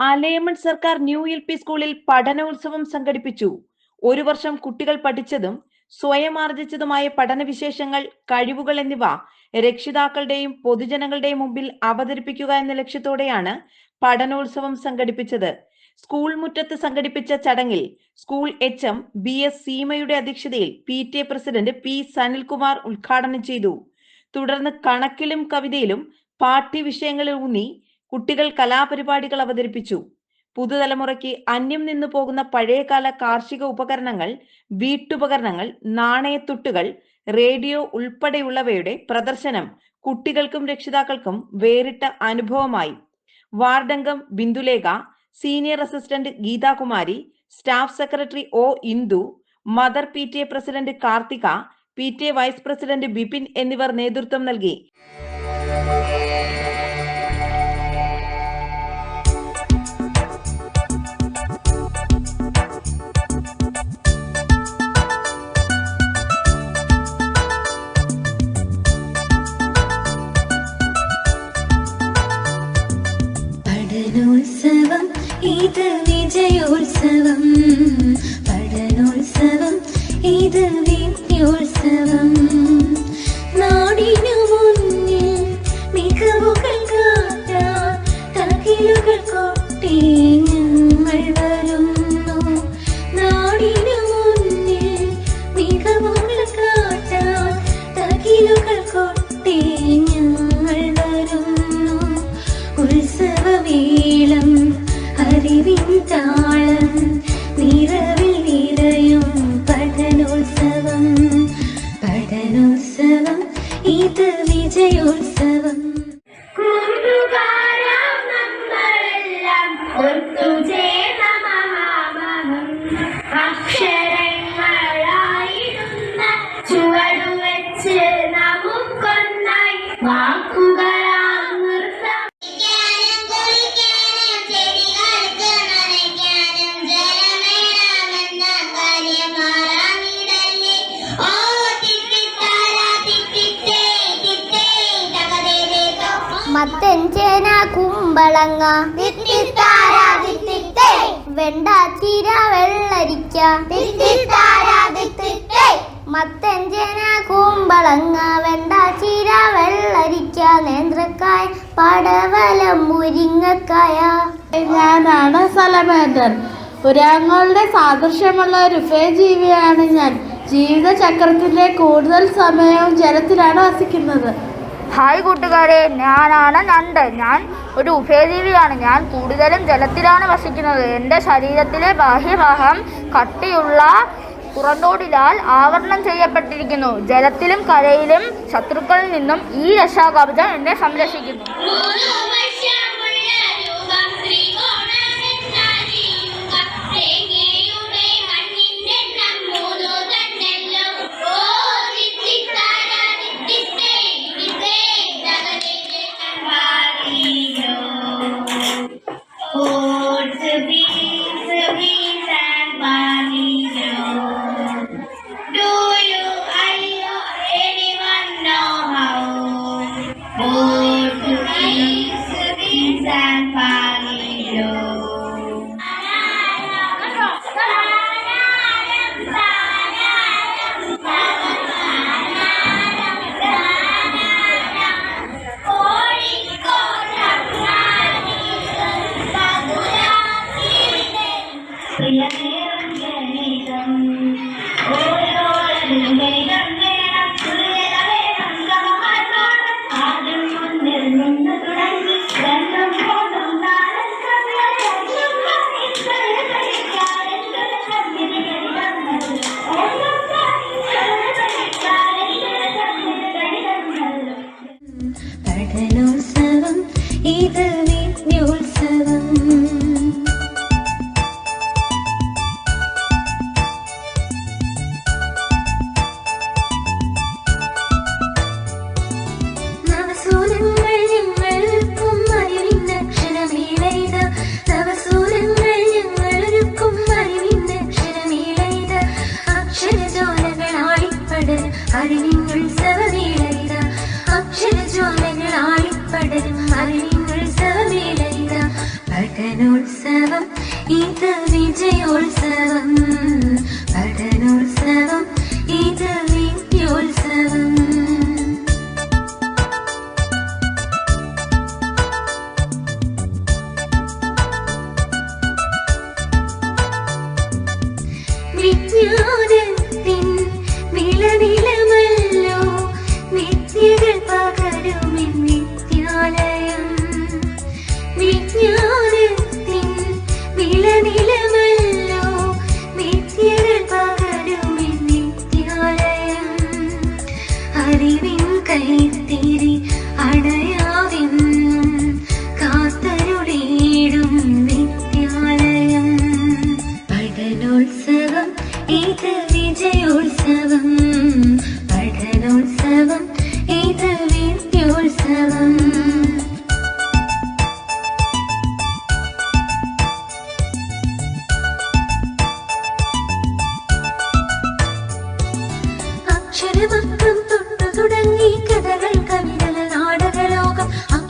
അലയമൺ സർക്കാർ new L P സ്കൂളിൽ പഠനോത്സവം സംഘടിപ്പിച്ചു. ഒരു വർഷം കുട്ടികൾ പഠിച്ചതും സ്വയം ആർജിച്ചതുമായ പഠനവിശേഷങ്ങൾ കഴിവുകൾ എന്നിവ രക്ഷിതാക്കളുടെയും പൊതുജനങ്ങളുടെയും മുമ്പിൽ അവതരിപ്പിക്കുക എന്ന ലക്ഷ്യത്തോടെയാണ് പഠനോത്സവം സംഘടിപ്പിച്ചത്. സ്കൂൾ മുറ്റത്ത് സംഘടിപ്പിച്ച ചടങ്ങിൽ school H M B S സീമയുടെ അധ്യക്ഷതയിൽ P T A president P Sanilkumar ഉദ്ഘാടനം ചെയ്തു. തുടർന്ന് കണക്കിലും കവിതയിലും പാഠ്യവിഷയങ്ങളിൽ ഊന്നി കുട്ടികൾ കലാപരിപാടികൾ അവതരിപ്പിച്ചു. പുതുതലമുറയ്ക്ക് അന്യം നിന്നു പോകുന്ന പഴയകാല കാർഷിക ഉപകരണങ്ങൾ വീട്ടുപകരണങ്ങൾ നാണയത്തുട്ടുകൾ റേഡിയോ ഉൾപ്പെടെയുള്ളവയുടെ പ്രദർശനം കുട്ടികൾക്കും രക്ഷിതാക്കൾക്കും വേറിട്ട അനുഭവമായി. വാർഡംഗം Bindulekha senior assistant Geethakumari staff secretary O Indu mother P president Karthika P vice president Bipin എന്നിവർ നേതൃത്വം നൽകി. വിജയോത്സവം പഠനോത്സവം ഇത് വിദ്യോത്സവം. മികവുകൾ കാട്ടാൻ തകിലുകൾ കൊട്ടി ഞങ്ങൾ ഒത്തുചേർന്ന മഹാമഹം അക്ഷരങ്ങളായിരുന്ന ചുവടുവെച്ച് നമുക്കൊന്നായി വാക്കുകളാം നൃത്തം. കുളിക്കാനും കുളിക്കാനും വെണ്ട തീര വെള്ളരിക്ക. മത്തഞ്ചേന കുമ്പളങ്ങ വെണ്ട ചീര വെള്ളരിക്ക നേന്ത്രക്കായ പടവലം മുരിങ്ങക്കായ. ഞാനാണ് സലമേന്ദർ പുരാങ്ങളുടെ സാദൃശ്യമുള്ള ഒരു ഫേ ജീവിയാണ് ഞാൻ. ജീവിത ജീവിതചക്രത്തിലെ കൂടുതൽ സമയവും ജലത്തിലാണ് വസിക്കുന്നത്. ഹായ് കൂട്ടുകാരെ ഞാനാണ് നണ്ട്. ഞാൻ ഒരു ഉഭയജീവിയാണ് ഞാൻ കൂടുതലും ജലത്തിലാണ് വസിക്കുന്നത്. എന്റെ ശരീരത്തിലെ ബാഹ്യഭാഗം കട്ടിയുള്ള പുറന്തോടിലാൽ ആവരണം ചെയ്യപ്പെട്ടിരിക്കുന്നു. ജലത്തിലും കരയിലും ശത്രുക്കളിൽ നിന്നും ഈ രക്ഷാകവചം എന്നെ സംരക്ഷിക്കുന്നു. അറിവിങ്ങൾ സവമേളരിത അക്ഷരജ്വാലകൾ ആളിപ്പടരും. അറിവിങ്ങൾ സവമേളരിത പഠനോത്സവം ഇത് വിജയോത്സവം. പഠനോത്സവം ഇത് വിദ്യോത്സവം വിജ്ഞാന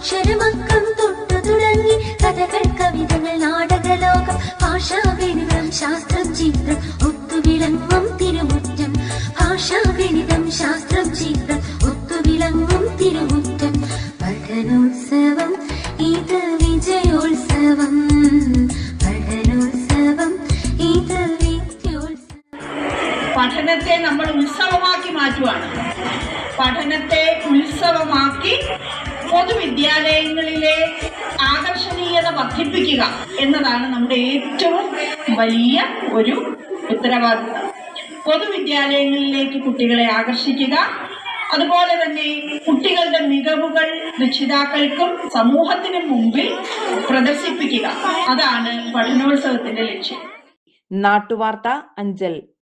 അക്ഷരമക്കം തൊട്ടു തുടങ്ങി കഥകൾ കവിതകൾ നാടകലോകം ഭാഷാഗണിതം ശാസ്ത്രം ചിത്രം ഒത്തുവിളങ്ങും തിരുമുറ്റം. ഭാഷാഗണിതം ശാസ്ത്രം ചിത്രം ഒത്തുവിളങ്ങും തിരുമുറ്റം. പഠനോത്സവം ഇത് വിജയോത്സവം. പഠനോത്സവം ഇത് പഠനത്തെ നമ്മൾ ഉത്സവമാക്കി മാറ്റുവാണ്. പഠനത്തെ ഉത്സവമാക്കി പൊതുവിദ്യാലയങ്ങളിലെ ആകർഷണീയത വർദ്ധിപ്പിക്കുക എന്നതാണ് നമ്മുടെ ഏറ്റവും വലിയ ഒരു ഉത്തരവാദിത്തം. പൊതുവിദ്യാലയങ്ങളിലേക്ക് കുട്ടികളെ ആകർഷിക്കുക അതുപോലെ തന്നെ കുട്ടികളുടെ മികവുകൾ രക്ഷിതാക്കൾക്കും സമൂഹത്തിനും മുമ്പിൽ പ്രദർശിപ്പിക്കുക. അതാണ് പഠനോത്സവത്തിന്റെ ലക്ഷ്യം. നാട്ടുവാർത്ത അഞ്ചൽ.